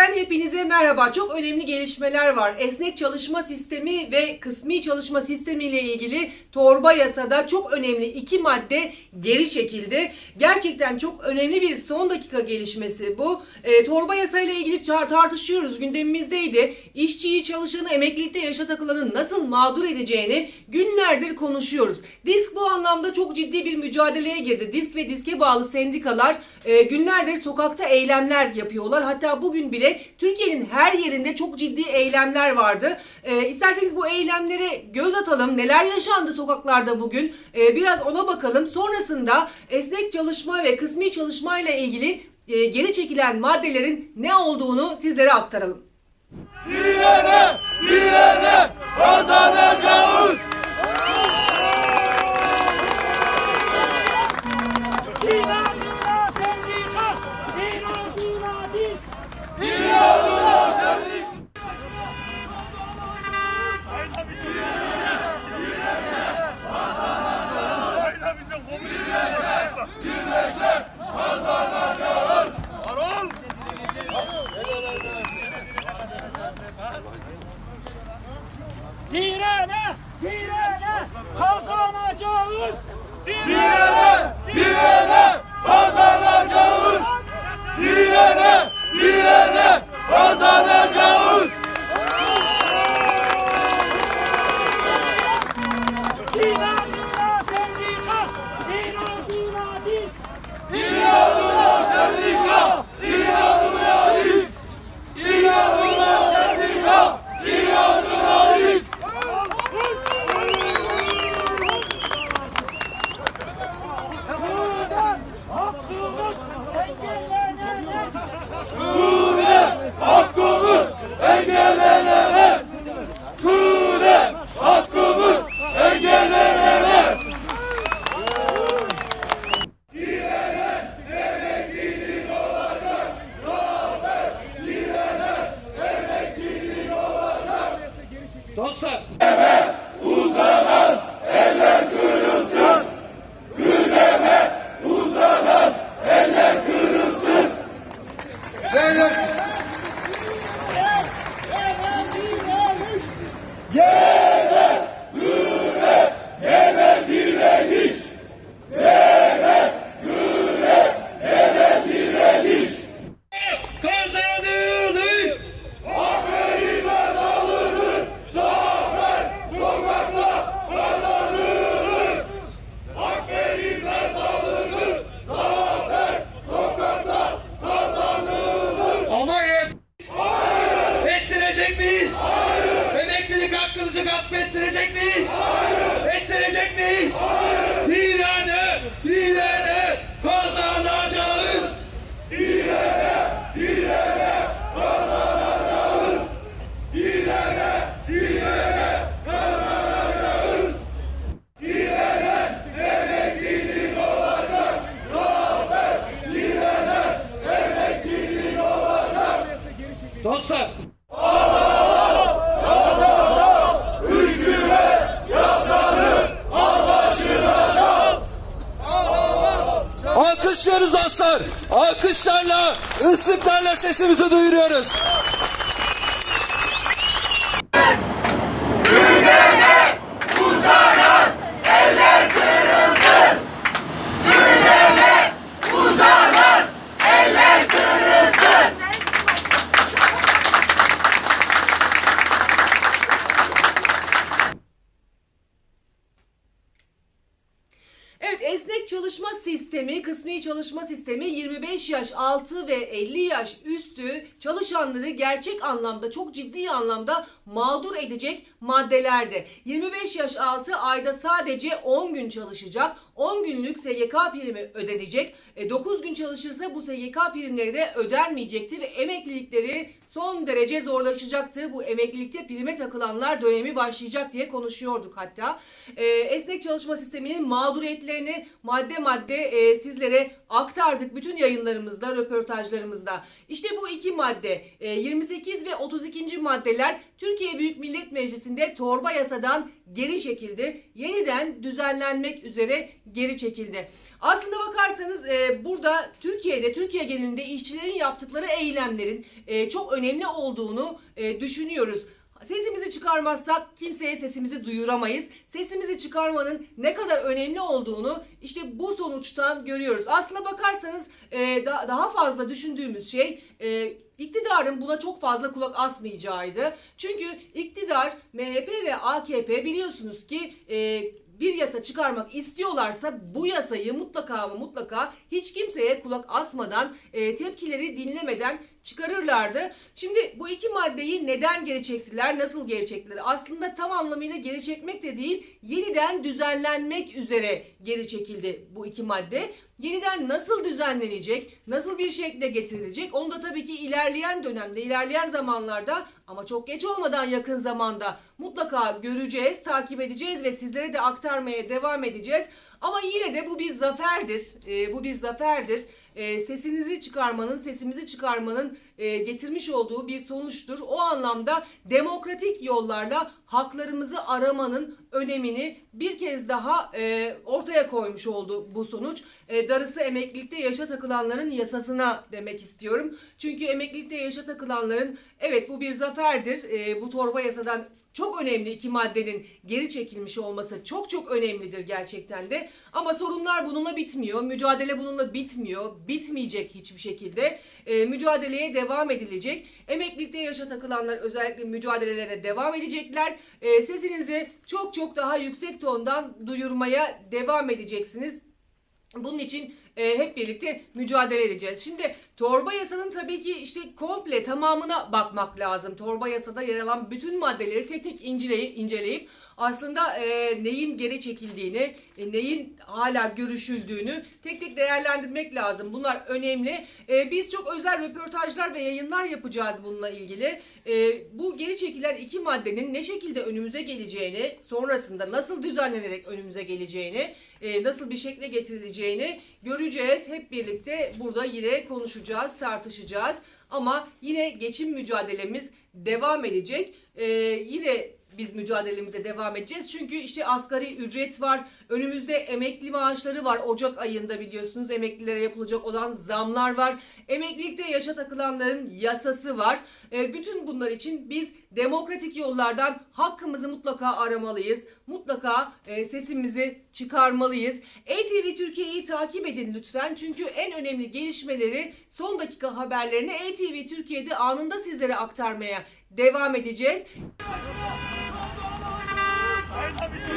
Haber'den hepinize merhaba. Çok önemli gelişmeler var. Esnek çalışma sistemi ve kısmi çalışma sistemi ile ilgili torba yasada çok önemli iki madde geri çekildi. Gerçekten çok önemli bir son dakika gelişmesi bu. E, torba yasa ile ilgili tar- tartışıyoruz. Gündemimizdeydi. İşçiyi, çalışanı, emeklilikte yaşa takılanı nasıl mağdur edeceğini günlerdir konuşuyoruz. Disk bu anlamda çok ciddi bir mücadeleye girdi. Disk ve diske bağlı sendikalar e, günlerdir sokakta eylemler yapıyorlar. Hatta bugün bile Türkiye'nin her yerinde çok ciddi eylemler vardı. E, isterseniz bu eylemlere göz atalım. Neler yaşandı sokaklarda bugün? E, biraz ona bakalım. Sonrasında esnek çalışma ve kısmi çalışma ile ilgili e, geri çekilen maddelerin ne olduğunu sizlere aktaralım. Direne, direne, kazanacağız. No, sir. Alkışlarla, ıslıklarla sesimizi duyuruyoruz. Kısmi çalışma sistemi 25 yaş altı ve 50 yaş üstü çalışanları gerçek anlamda çok ciddi anlamda mağdur edecek maddelerde. 25 yaş altı ayda sadece 10 gün çalışacak. 10 günlük SGK primi ödenecek. E, 9 gün çalışırsa bu SGK primleri de ödenmeyecekti ve emeklilikleri son derece zorlaşacaktı. Bu emeklilikte prime takılanlar dönemi başlayacak diye konuşuyorduk hatta. Ee, esnek çalışma sisteminin mağduriyetlerini madde madde e, sizlere aktardık bütün yayınlarımızda, röportajlarımızda. İşte bu iki madde e, 28 ve 32. maddeler Türkiye Büyük Millet Meclisi'nde torba yasadan geri çekildi. Yeniden düzenlenmek üzere geri çekildi. Aslında bakarsanız e, burada Türkiye'de, Türkiye genelinde işçilerin yaptıkları eylemlerin e, çok önemli olduğunu e, düşünüyoruz. Sesimizi çıkarmazsak kimseye sesimizi duyuramayız. Sesimizi çıkarmanın ne kadar önemli olduğunu işte bu sonuçtan görüyoruz. Aslına bakarsanız e, da- daha fazla düşündüğümüz şey e, iktidarın buna çok fazla kulak asmayacağıydı. Çünkü iktidar MHP ve AKP biliyorsunuz ki e, bir yasa çıkarmak istiyorlarsa bu yasayı mutlaka ama mutlaka hiç kimseye kulak asmadan e, tepkileri dinlemeden çıkarırlardı. Şimdi bu iki maddeyi neden geri çektiler, nasıl geri çektiler? Aslında tam anlamıyla geri çekmek de değil, yeniden düzenlenmek üzere geri çekildi bu iki madde. Yeniden nasıl düzenlenecek, nasıl bir şekilde getirilecek onu da tabii ki ilerleyen dönemde, ilerleyen zamanlarda ama çok geç olmadan yakın zamanda mutlaka göreceğiz, takip edeceğiz ve sizlere de aktarmaya devam edeceğiz. Ama yine de bu bir zaferdir, Ee, bu bir zaferdir. Ee, sesinizi çıkarmanın, sesimizi çıkarmanın e, getirmiş olduğu bir sonuçtur. O anlamda demokratik yollarla haklarımızı aramanın önemini bir kez daha e, ortaya koymuş oldu bu sonuç. E, darısı emeklilikte yaşa takılanların yasasına demek istiyorum. Çünkü emeklilikte yaşa takılanların evet bu bir zaferdir. E, bu torba yasadan çok önemli iki maddenin geri çekilmiş olması çok çok önemlidir gerçekten de. Ama sorunlar bununla bitmiyor. Mücadele bununla bitmiyor. Bitmeyecek hiçbir şekilde. E, mücadeleye devam edilecek. Emeklilikte yaşa takılanlar özellikle mücadelelerine devam edecekler. E, sesinizi çok çok daha yüksek tondan duyurmaya devam edeceksiniz. Bunun için e, hep birlikte mücadele edeceğiz. Şimdi torba yasanın tabii ki işte komple tamamına bakmak lazım. Torba yasada yer alan bütün maddeleri tek tek inceleyip, inceleyip aslında e, neyin geri çekildiğini, e, neyin hala görüşüldüğünü tek tek değerlendirmek lazım. Bunlar önemli. E, biz çok özel röportajlar ve yayınlar yapacağız bununla ilgili. E, bu geri çekilen iki maddenin ne şekilde önümüze geleceğini, sonrasında nasıl düzenlenerek önümüze geleceğini, e, nasıl bir şekle getirileceğini göreceğiz. Hep birlikte burada yine konuşacağız, tartışacağız. Ama yine geçim mücadelemiz devam edecek. E, yine biz mücadelemize devam edeceğiz. Çünkü işte asgari ücret var. Önümüzde emekli maaşları var. Ocak ayında biliyorsunuz emeklilere yapılacak olan zamlar var. Emeklilikte yaşa takılanların yasası var. E, bütün bunlar için biz demokratik yollardan hakkımızı mutlaka aramalıyız. Mutlaka e, sesimizi çıkarmalıyız. ATV Türkiye'yi takip edin lütfen. Çünkü en önemli gelişmeleri son dakika haberlerini ATV Türkiye'de anında sizlere aktarmaya devam edeceğiz. Direne,